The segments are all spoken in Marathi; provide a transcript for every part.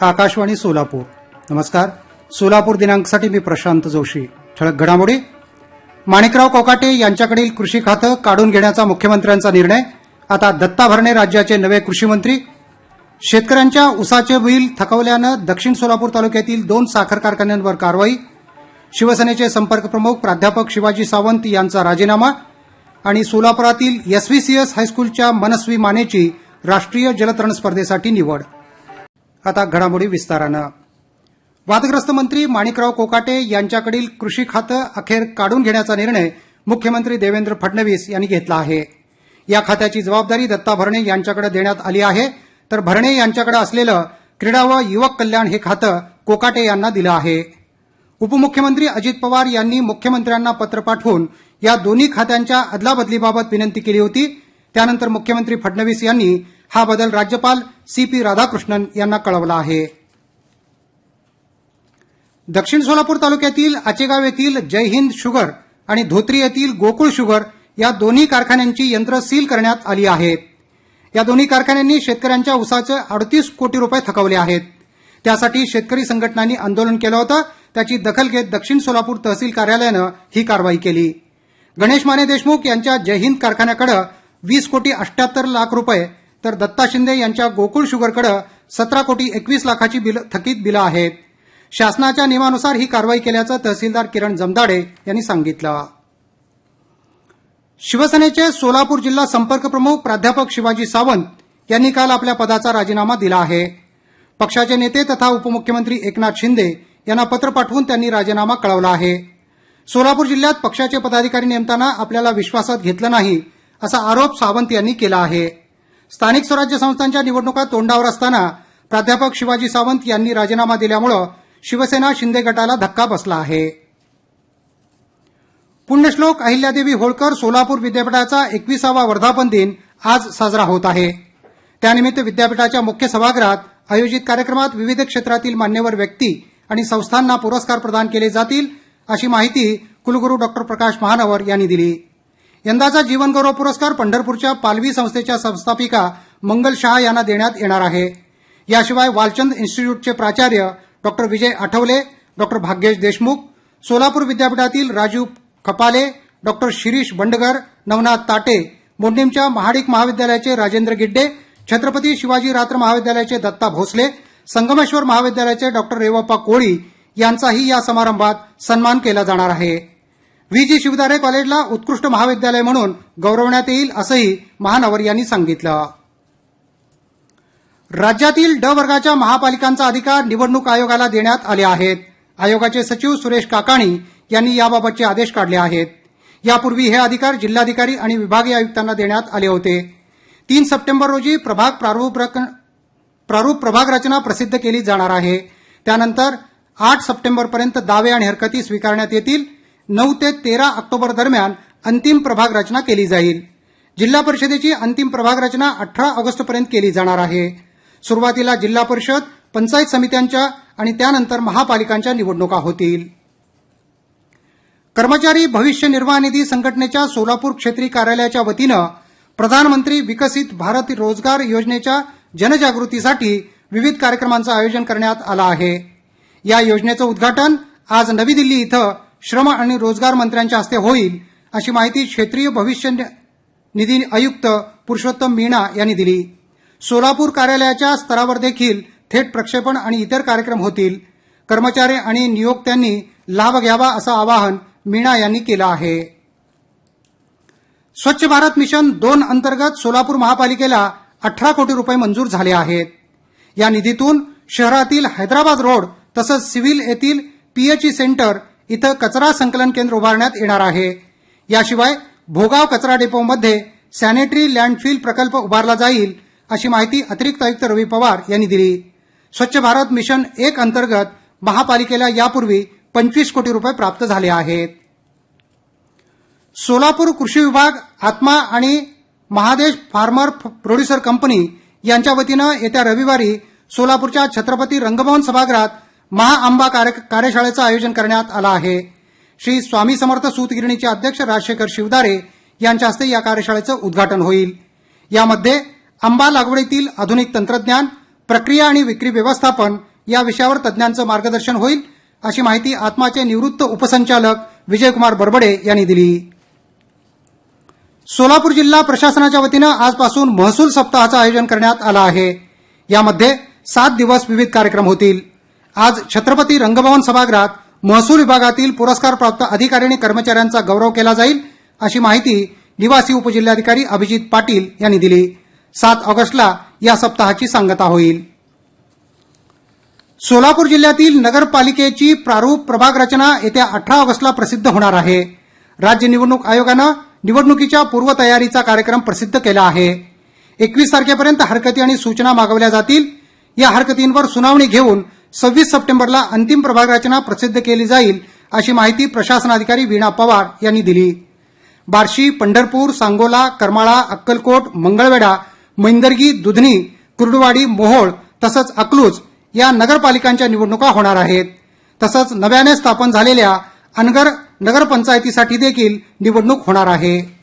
आकाशवाणी सोलापूर. नमस्कार. सोलापूर दिनांकसाठी मी प्रशांत जोशी. ठळक घडामोडी. माणिकराव कोकाटे यांच्याकडील कृषी खातं काढून घेण्याचा मुख्यमंत्र्यांचा निर्णय. आता दत्ता भरणे राज्याचे नवे कृषी मंत्री. शेतकऱ्यांच्या उसाचे बिल थकवल्यानं दक्षिण सोलापूर तालुक्यातील दोन साखर कारखान्यांवर कारवाई. शिवसेनेचे संपर्क प्रमुख प्राध्यापक शिवाजी सावंत यांचा राजीनामा. आणि सोलापुरातील एसव्हीसीएस हायस्कूलच्या मनस्वी मानेची राष्ट्रीय जलतरण स्पर्धेसाठी निवड. आता घडामोडी विस्तारानं. वादग्रस्त मंत्री माणिकराव कोकाटे यांच्याकडील कृषी खातं अखेर काढून घेण्याचा निर्णय मुख्यमंत्री देवेंद्र फडणवीस यांनी घेतला आहे. या खात्याची जबाबदारी दत्ता भरणे यांच्याकडे देण्यात आली आहे. तर भरणे यांच्याकडे असलेलं क्रीडा व युवक कल्याण हे खातं कोकाटे यांना दिलं आहे. उपमुख्यमंत्री अजित पवार यांनी मुख्यमंत्र्यांना पत्र पाठवून या दोन्ही खात्यांच्या अदलाबदलीबाबत विनंती केली होती. त्यानंतर मुख्यमंत्री फडणवीस यांनी हा बदल राज्यपाल सी पी राधाकृष्णन यांना कळवला आहे. दक्षिण सोलापूर तालुक्यातील आचेगाव येथील जय हिंद शुगर आणि धोत्री येथील गोकुळ शुगर या दोन्ही कारखान्यांची यंत्र सील करण्यात आली आहेत या दोन्ही कारखान्यांनी शेतकऱ्यांच्या उसाचे अडतीस कोटी रुपये थकवले आहेत. त्यासाठी शेतकरी संघटनांनी आंदोलन केलं होतं. त्याची दखल घेत दक्षिण सोलापूर तहसील कार्यालयानं ही कारवाई केली. गणेश माने देशमुख यांच्या जय हिंद कारखान्याकडे वीस कोटी अठ्याहत्तर लाख रुपये तर दत्ता शिंदे यांच्या गोकुळ शुगरकडे सतरा कोटी एकवीस लाखाची बिल थकीत बिलं आहेत. शासनाच्या नियमानुसार ही कारवाई केल्याचं तहसीलदार किरण जमदाडे यांनी सांगितलं. शिवसेनेचे सोलापूर जिल्हा संपर्क प्रमुख प्राध्यापक शिवाजी सावंत यांनी काल आपल्या पदाचा राजीनामा दिला आहे. पक्षाचे नेते तथा उपमुख्यमंत्री एकनाथ शिंदे यांना पत्र पाठवून त्यांनी राजीनामा कळवला आहे. सोलापूर जिल्ह्यात पक्षाचे पदाधिकारी नेमताना आपल्याला विश्वासात घेतलं नाही असा आरोप सावंत यांनी केला आहे. स्थानिक स्वराज्य संस्थांच्या निवडणुका तोंडावर असताना प्राध्यापक शिवाजी सावंत यांनी राजीनामा दिल्यामुळं शिवसेना शिंदे गटाला धक्का बसला आहे. पुण्यश्लोक अहिल्यादेवी होळकर सोलापूर विद्यापीठाचा एकविसावा वर्धापन दिन आज साजरा होत आहे. त्यानिमित्त विद्यापीठाच्या मुख्य सभागृहात आयोजित कार्यक्रमात विविध क्षेत्रातील मान्यवर व्यक्ती आणि संस्थांना पुरस्कार प्रदान केले जातील अशी माहिती कुलगुरू डॉक्टर प्रकाश महानवर यांनी दिली. यंदाचा जीवनगौरव पुरस्कार पंढरपूरच्या पालवी संस्थेच्या संस्थापिका मंगल शहा यांना देण्यात येणार आहे. याशिवाय वालचंद इन्स्टिट्यूटचे प्राचार्य डॉक्टर विजय आठवले डॉक्टर भाग्येश देशमुख सोलापूर विद्यापीठातील राजीव खपाले डॉक्टर शिरीष बंडगर नवनाथ ताटे मोडणीमच्या महाडिक महाविद्यालयाचे राजेंद्र गिड्डे छत्रपती शिवाजी रात्र महाविद्यालयाचे दत्ता भोसले संगमेश्वर महाविद्यालयाचे डॉक्टर रेवप्पा कोळी यांचाही या समारंभात सन्मान केला जाणार आहे. व्ही. जी. शिवदारे कॉलेजला उत्कृष्ट महाविद्यालय म्हणून गौरवण्यात येईल असंही महानवर यांनी सांगितलं. राज्यातील ड वर्गाच्या महापालिकांचा अधिकार निवडणूक आयोगाला देण्यात आले आहेत. आयोगाचे सचिव सुरेश काकाणी यांनी याबाबतचे आदेश काढले आहेत. यापूर्वी हे अधिकार जिल्हाधिकारी आणि विभागीय आयुक्तांना देण्यात आले होते. तीन सप्टेंबर रोजी प्रभाग प्रारूप प्रारूप प्रभाग रचना प्रसिद्ध केली जाणार आहे. त्यानंतर आठ सप्टेंबरपर्यंत दावे आणि हरकती स्वीकारण्यात येतील. नऊ ते तेरा ऑक्टोबर दरम्यान अंतिम प्रभाग रचना केली जाईल. जिल्हा परिषदेची अंतिम प्रभाग रचना अठरा ऑगस्टपर्यंत केली जाणार आहे. सुरुवातीला जिल्हा परिषद पंचायत समित्यांच्या आणि त्यानंतर महापालिकांच्या निवडणुका होतील. कर्मचारी भविष्य निर्वाह निधी संघटनेच्या सोलापूर क्षेत्रीय कार्यालयाच्या वतीनं प्रधानमंत्री विकसित भारत रोजगार योजनेच्या जनजागृतीसाठी विविध कार्यक्रमांचं आयोजन करण्यात आलं आहे. या योजनेचं उद्घाटन आज नवी दिल्ली इथं श्रम आणि रोजगार मंत्र्यांच्या हस्ते होईल अशी माहिती क्षेत्रीय भविष्य निधी आयुक्त पुरुषोत्तम मीणा यांनी दिली. सोलापूर कार्यालयाच्या स्तरावर देखील थेट प्रक्षेपण आणि इतर कार्यक्रम होतील. कर्मचारी आणि नियोक्त्यांनी लाभ घ्यावा असं आवाहन मीणा यांनी केलं आहे. स्वच्छ भारत मिशन दोन अंतर्गत सोलापूर महापालिकेला अठरा कोटी रुपये मंजूर झाले आहेत. या निधीतून शहरातील हैदराबाद रोड तसंच सिव्हिल येथील पीएचई सेंटर इथं कचरा संकलन केंद्र उभारण्यात येणार आहे. याशिवाय भोगाव कचरा डेपोमध्ये सॅनिटरी लँडफिल प्रकल्प उभारला जाईल अशी माहिती अतिरिक्त आयुक्त रवी पवार यांनी दिली. स्वच्छ भारत मिशन एक अंतर्गत महापालिकेला यापूर्वी पंचवीस कोटी रुपये प्राप्त झाले आहेत. सोलापूर कृषी विभाग आत्मा आणि महादेश फार्मर प्रोड्युसर कंपनी यांच्या वतीनं येत्या रविवारी सोलापूरच्या छत्रपती रंगभवन सभागृहात महाआंबा कार्य- कार्यशाळेचं आयोजन करण्यात आलं आहे. श्री स्वामी समर्थ सूतगिरणीचे अध्यक्ष राजशेखर शिवदारे यांच्या हस्ते या कार्यशाळेचं उद्घाटन होईल. यामध्ये आंबा लागवडीतील आधुनिक तंत्रज्ञान प्रक्रिया आणि विक्री व्यवस्थापन या विषयावर तज्ज्ञांचं मार्गदर्शन होईल अशी माहिती आत्माचे निवृत्त उपसंचालक विजयकुमार बरबडे यांनी दिली. सोलापूर जिल्हा प्रशासनाच्या वतीनं आजपासून महसूल सप्ताहाचं आयोजन करण्यात आलं आहे. यामध्ये सात दिवस विविध कार्यक्रम होतील. आज छत्रपती रंगभवन सभागृहात महसूल विभागातील पुरस्कार प्राप्त अधिकारी आणि कर्मचाऱ्यांचा गौरव केला जाईल अशी माहिती निवासी उपजिल्हाधिकारी अभिजित पाटील यांनी दिली. सात ऑगस्टला या सप्ताहाची सांगता होईल. सोलापूर जिल्ह्यातील नगरपालिकेची प्रारूप प्रभाग रचना येत्या अठरा ऑगस्टला प्रसिद्ध होणार आहे. राज्य निवडणूक आयोगानं निवडणुकीच्या पूर्वतयारीचा कार्यक्रम प्रसिद्ध केला आहे. एकवीस तारखेपर्यंत हरकती आणि सूचना मागवल्या जातील. या हरकतींवर सुनावणी घेऊन सव्वीस सप्टेंबरला अंतिम प्रभाग रचना प्रसिद्ध केली जाईल अशी माहिती प्रशासनाधिकारी वीणा पवार यांनी दिली. बार्शी पंढरपूर सांगोला करमाळा अक्कलकोट मंगळवेढा मैंदर्गी दुधनी कुर्डुवाडी मोहोळ तसंच अकलूज या नगरपालिकांच्या निवडणुका होणार आहेत. तसंच नव्याने स्थापन झालेल्या अनगर नगरपंचायतीसाठी देखील निवडणूक होणार आहे.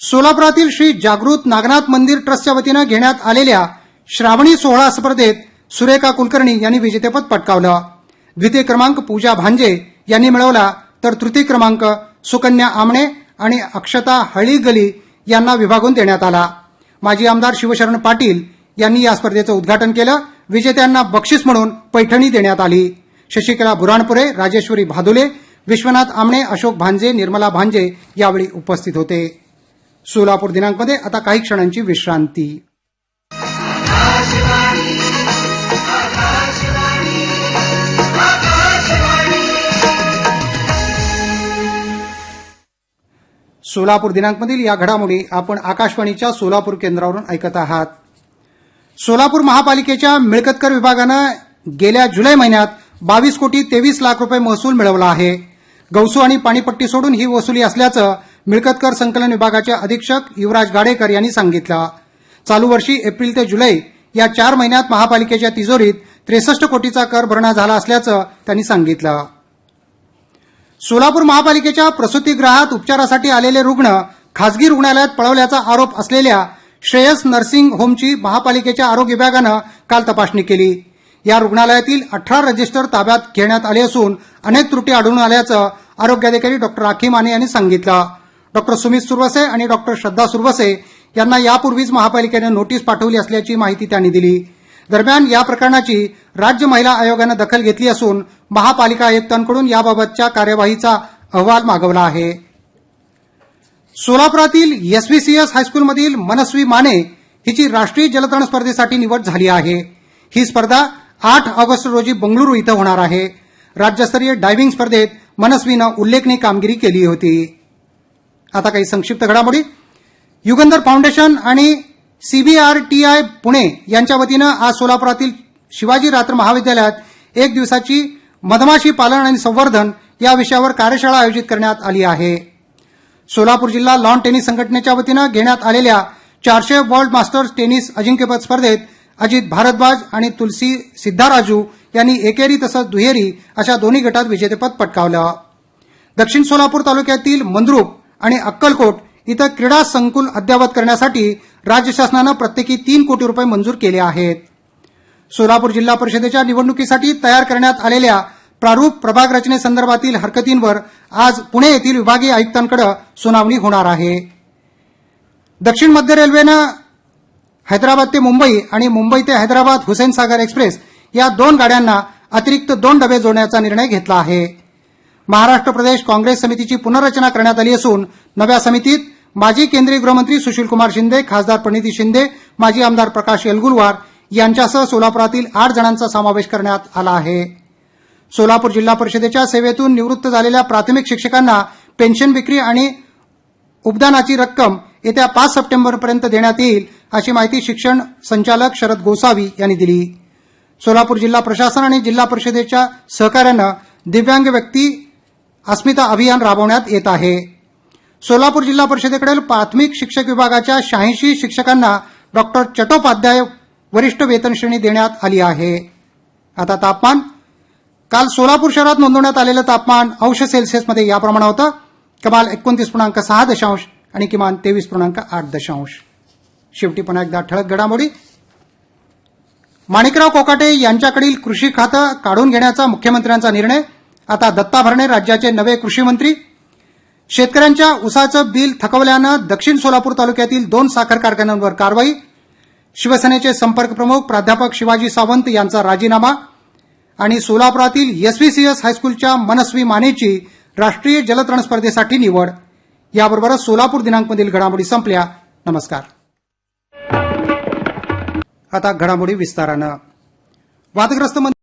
सोलापुरातील श्री जागृत नागनाथ मंदिर ट्रस्टच्या वतीनं घेण्यात आलेल्या श्रावणी सोहळा स्पर्धेत सुरेखा कुलकर्णी यांनी विजेतेपद पटकावलं. द्वितीय क्रमांक पूजा भांजे यांनी मिळवला. तर तृतीय क्रमांक सुकन्या आमणे आणि अक्षता हळीगली यांना विभागून देण्यात आला. माजी आमदार शिवशरण पाटील यांनी या स्पर्धेचं उद्घाटन केलं. विजेत्यांना बक्षीस म्हणून पैठणी देण्यात आली. शशिकला बुराणपुरे राजेश्वरी भादुले विश्वनाथ आमणे अशोक भांजे निर्मला भांजे यावेळी उपस्थित होते. सोलापूर दिनांकमध्ये आता काही क्षणांची विश्रांती. सोलापूर दिनांकमधील या घडामोडी आपण आकाशवाणीच्या सोलापूर केंद्रावरून ऐकत आहात. सोलापूर महापालिकेच्या मिळकतकर विभागानं गेल्या जुलै महिन्यात बावीस कोटी तेवीस लाख रुपये महसूल मिळवला आहे. गौसू आणि पाणीपट्टी सोडून ही वसुली असल्याचं मिळकतकर संकलन विभागाचे अधीक्षक युवराज गाडेकर यांनी सांगितलं. चालू वर्षी एप्रिल ते जुलै या चार महिन्यात महापालिकेच्या तिजोरीत त्रेसष्ट कोटीचा कर भरणा झाला असल्याचं त्यांनी सांगितलं. सोलापूर महापालिकेच्या प्रसूतीगृहात उपचारासाठी आलेले रुग्ण खासगी रुग्णालयात पळवल्याचा आरोप असलेल्या श्रेयस नर्सिंग होमची महापालिकेच्या आरोग्य विभागानं काल तपासणी केली. या रुग्णालयातील अठरा रजिस्टर ताब्यात घेण्यात आले असून अनेक त्रुटी आढळून आल्याचं आरोग्याधिकारी डॉक्टर राखी माने यांनी सांगितलं. डॉक्टर सुमित सुरवसे आणि डॉक्टर श्रद्धा सुरवसे यांना यापूर्वीच महापालिकेने नोटीस पाठवली असल्याची माहिती त्यांनी दिली. दरम्यान या प्रकरणाची राज्य महिला आयोगानं दखल घेतली असून महापालिका आयुक्तांकडून याबाबतच्या कार्यवाहीचा अहवाल मागवला आहे. सोलापुरातील एसव्हीसीएस हायस्कूलमधील मनस्वी माने हिची राष्ट्रीय जलतरण स्पर्धेसाठी निवड झाली आहे. ही स्पर्धा आठ ऑगस्ट रोजी बंगळुरू इथं होणार आहे. राज्यस्तरीय डायव्हिंग स्पर्धेत मनस्वीनं उल्लेखनीय कामगिरी केली होती. आता काही संक्षिप्त घडामोडी. युगंधर फाउंडेशन आणि सीबीआरटीआय पुणे यांच्या वतीनं आज सोलापुरातील शिवाजी रात्र महाविद्यालयात एक दिवसाची मधमाशी पालन आणि संवर्धन या विषयावर कार्यशाळा आयोजित करण्यात आली आहे. सोलापूर जिल्हा लॉन टेनिस संघटनेच्या वतीनं घेण्यात आलेल्या चारशे वर्ल्ड मास्टर्स टेनिस अजिंक्यपद स्पर्धेत अजित भारद्वाज आणि तुलसी सिद्धाराजू यांनी एकेरी तसंच दुहेरी अशा दोन्ही गटात विजेतेपद पटकावलं. दक्षिण सोलापूर तालुक्यातील मंद्रुप आणि अक्कलकोट इथं क्रीडा संकुल अद्ययावत करण्यासाठी राज्य शासनानं प्रत्येकी तीन कोटी रुपये मंजूर केले आहेत. सोलापूर जिल्हा परिषदेच्या निवडणुकीसाठी तयार करण्यात आलेल्या प्रारूप प्रभाग रचनेसंदर्भातील हरकतींवर आज पुणे येथील विभागीय आयुक्तांकडे सुनावणी होणार आहे. दक्षिण मध्य रेल्वेनं हैदराबाद ते मुंबई आणि मुंबई ते हैदराबाद हुसेन सागर एक्सप्रेस या दोन गाड्यांना अतिरिक्त दोन डबे जोडण्याचा निर्णय घेतला आहे. महाराष्ट्र प्रदेश काँग्रेस समितीची पुनर्रचना करण्यात आली असून नव्या समितीत माजी केंद्रीय गृहमंत्री सुशीलकुमार शिंदे खासदार प्रणिती शिंदे माजी आमदार प्रकाश येलगुलवार यांच्यासह सोलापुरातील आठ जणांचा समावेश करण्यात आला आहे. सोलापूर जिल्हा परिषदेच्या सेवेतून निवृत्त झालेल्या प्राथमिक शिक्षकांना पेन्शन विक्री आणि उपदानाची रक्कम येत्या पाच सप्टेंबरपर्यंत देण्यात येईल अशी माहिती शिक्षण संचालक शरद गोसावी यांनी दिली. सोलापूर जिल्हा प्रशासन आणि जिल्हा परिषदेच्या सहकार्यानं दिव्यांग व्यक्ती अस्मिता अभियान राबवण्यात येत आहे. सोलापूर जिल्हा परिषदेकडील प्राथमिक शिक्षक विभागाच्या शहाऐंशी शिक्षकांना डॉक्टर चट्टोपाध्याय वरिष्ठ वेतनश्रेणी देण्यात आली आहे. आता तापमान काल सोलापूर शहरात नोंदवण्यात आलेलं तापमान अंश सेल्सिअसमध्ये याप्रमाणे होतं. कमाल एकोणतीस पूर्णांक सहा दशांश आणि किमान तेवीस पूर्णांक आठ दशांश. शेवटी पुन्हा एकदा ठळक घडामोडी. माणिकराव कोकाटे यांच्याकडील कृषी खातं काढून घेण्याचा मुख्यमंत्र्यांचा निर्णय. आता दत्ता भरणे राज्याचे नवे कृषी मंत्री. शेतकऱ्यांच्या उसाचं बिल थकवल्यानं दक्षिण सोलापूर तालुक्यातील दोन साखर कारखान्यांवर कारवाई. शिवसेनेचे संपर्क प्रमुख प्राध्यापक शिवाजी सावंत यांचा राजीनामा. आणि सोलापुरातील एसव्हीसीएस हायस्कूलच्या मनस्वी मानेची राष्ट्रीय जलतरण स्पर्धेसाठी निवड. याबरोबरच सोलापूर दिनांकमधील घडामोडी संपल्या. नमस्कार. आता घडामोडी विस्तारानं. वादग्रस्त मंत्री